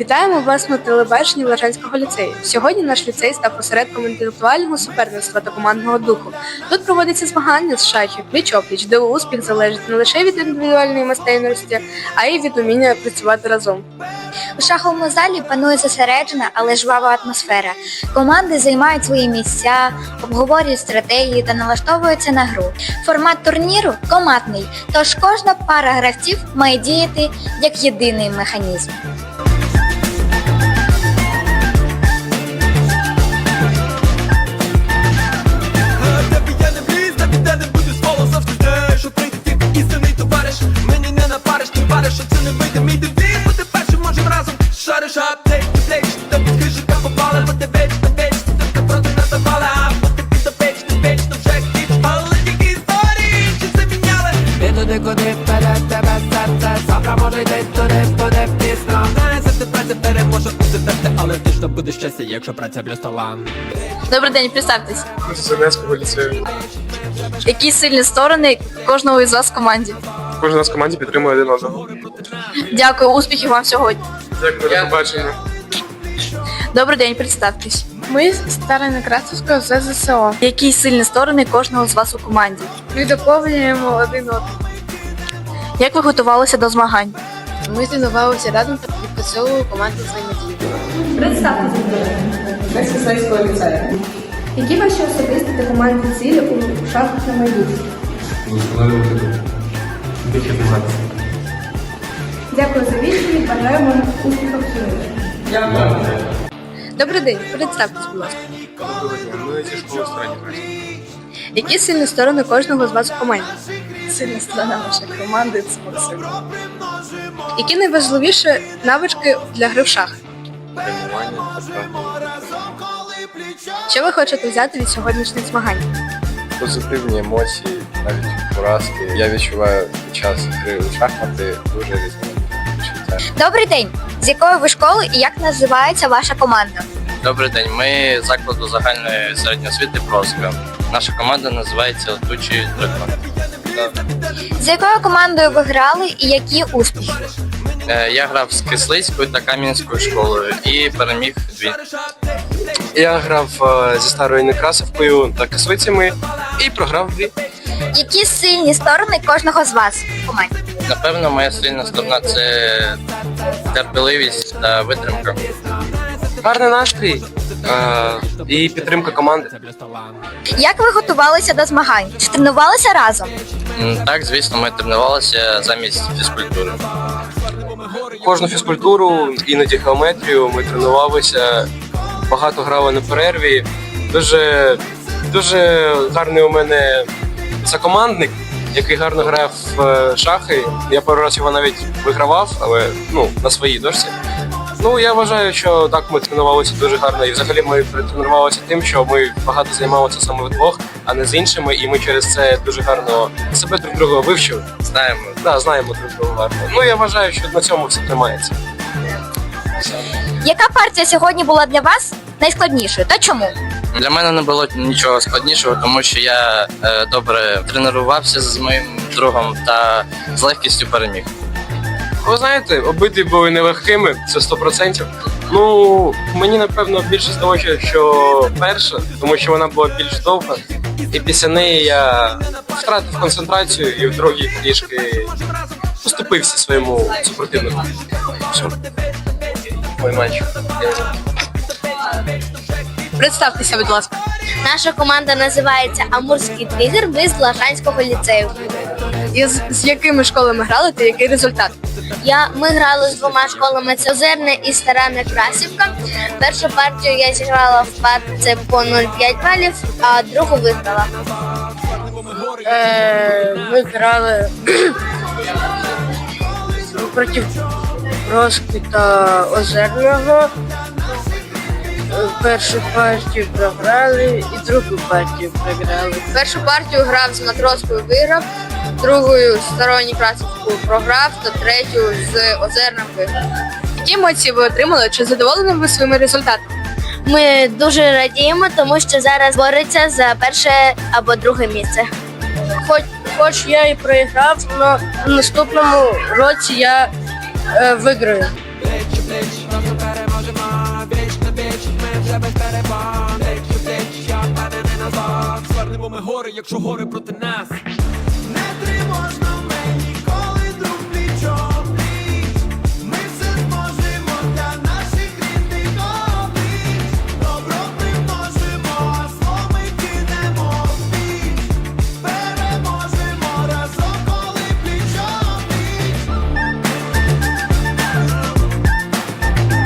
Вітаємо вас на телебаченні Лежанського ліцею. Сьогодні наш ліцей став осередком інтелектуального суперництва та командного духу. Тут проводяться змагання з шахів, пліч-опліч, де успіх залежить не лише від індивідуальної майстерності, а й від уміння працювати разом. У шаховому залі панує зосереджена, але жвава атмосфера. Команди займають свої місця, обговорюють стратегії та налаштовуються на гру. Формат турніру командний, тож кожна пара гравців має діяти як єдиний механізм. Туди, куди вперед тебе серце Завтра може йти туди, буде пізно переможе у серце Але ти ж то буде щастя, якщо праця плюс талант Добрий день, представтесь. Зеленського ліцею. Які сильні сторони кожного із вас в команді? Кожен нас в команді підтримує один одного. Дякую, успіхів вам сьогодні. Дякую, до побачення. Добрий день, представтесь. Ми з Староneкрасовського ЗЗСО. Які сильні сторони кожного з вас у команді? Ми доповнюємо один одного. Як ви готувалися до змагань? Ми тренувалися разом та відпрацьовували командну взаємодію. Які ваші особисті та командні цілі у шахах на майбутнє? Дякую за відповідь. Бажаємо вам успіхів в сьогодні. Добрий день, представтесь, будь ласка. Доброго дня. Ми зі школи клас. Які сильні сторони кожного з вас у команді? Сильна сторона вашої команди це Максим. Які найважливіші навички для гри в шахи? Тренування. Що ви хочете взяти від сьогоднішніх змагань? позитивні емоції, навіть поразки. Я відчуваю під час гри у шахмати дуже різноманітні відчуття. Добрий день! З якої ви школи і як називається ваша команда? Добрий день. Ми з закладу загальної середньої освіти Проска. Наша команда називається Летучий дракон. З якою командою ви грали і які успіхи? Е, Я грав з Кислицькою та Кам'янською школою і переміг дві. Я грав е, зі старою Некрасовкою та кислицями і програв дві. Які сильні сторони кожного з вас в команді? Напевно, моя сильна сторона це терпеливість та витримка. Гарний настрій і підтримка команди. Як ви готувалися до змагань? Чи тренувалися разом? Так, звісно, ми тренувалися замість фізкультури. Кожну фізкультуру, іноді геометрію ми тренувалися, багато грали на перерві. Дуже, дуже гарний у мене сокомандник, який гарно грає в е, шахи. Я пару разів його навіть вигравав, але ну, на своїй дошці. Ну, я вважаю, що так ми тренувалися дуже гарно. І взагалі ми тренувалися тим, що ми багато займалися саме вдвох, а не з іншими, і ми через це дуже гарно себе друг друга вивчили. Знаємо, Да, знаємо друг друга гарно. Ну я вважаю, що на цьому все тримається. Яка партія сьогодні була для вас найскладнішою та чому? Для мене не було нічого складнішого, тому що я е, добре тренувався з моїм другом та з легкістю переміг. Ви знаєте, обидві були нелегкими, це 100%. Ну, мені напевно більше здалося, що перша, тому що вона була більш довга, і після неї я втратив концентрацію і в другій трішки поступився своєму супротивнику. Все. Мой мальчик. Представтеся, будь ласка. Наша команда називається Амурський тригер. Ми з Лажанського ліцею. І з, з якими школами грали та який результат? Я ми грали з двома школами. Це Озерне і Стара Некрасівка. Першу партію я зіграла в парці по 0,5 балів, а другу виграла. Е, ми грали проти Роски та Озерного. Першу партію програли і другу партію програли. Першу партію грав з матроскою виграв, другою сторонню практику програв та третю з озерним виграв. Які емоції ви отримали? Чи задоволені ви своїми результатами? Ми дуже радіємо, тому що зараз бореться за перше або друге місце. Хоч хоч я і проіграв, але в наступному році я е, виграю. Плечі, плечі, просто переможемо, біч на біч, ми вже без ми гори, якщо гори проти нас.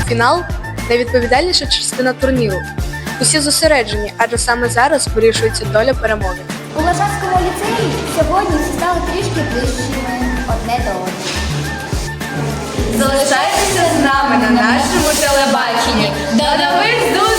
Фінал найвідповідальніша частина турніру. Усі зосереджені, адже саме зараз вирішується доля перемоги. У Лежанському ліцеї сьогодні всі стали трішки ближчими одне до одного. Залишайтеся з нами на нашому телебаченні. До нових зустрічей!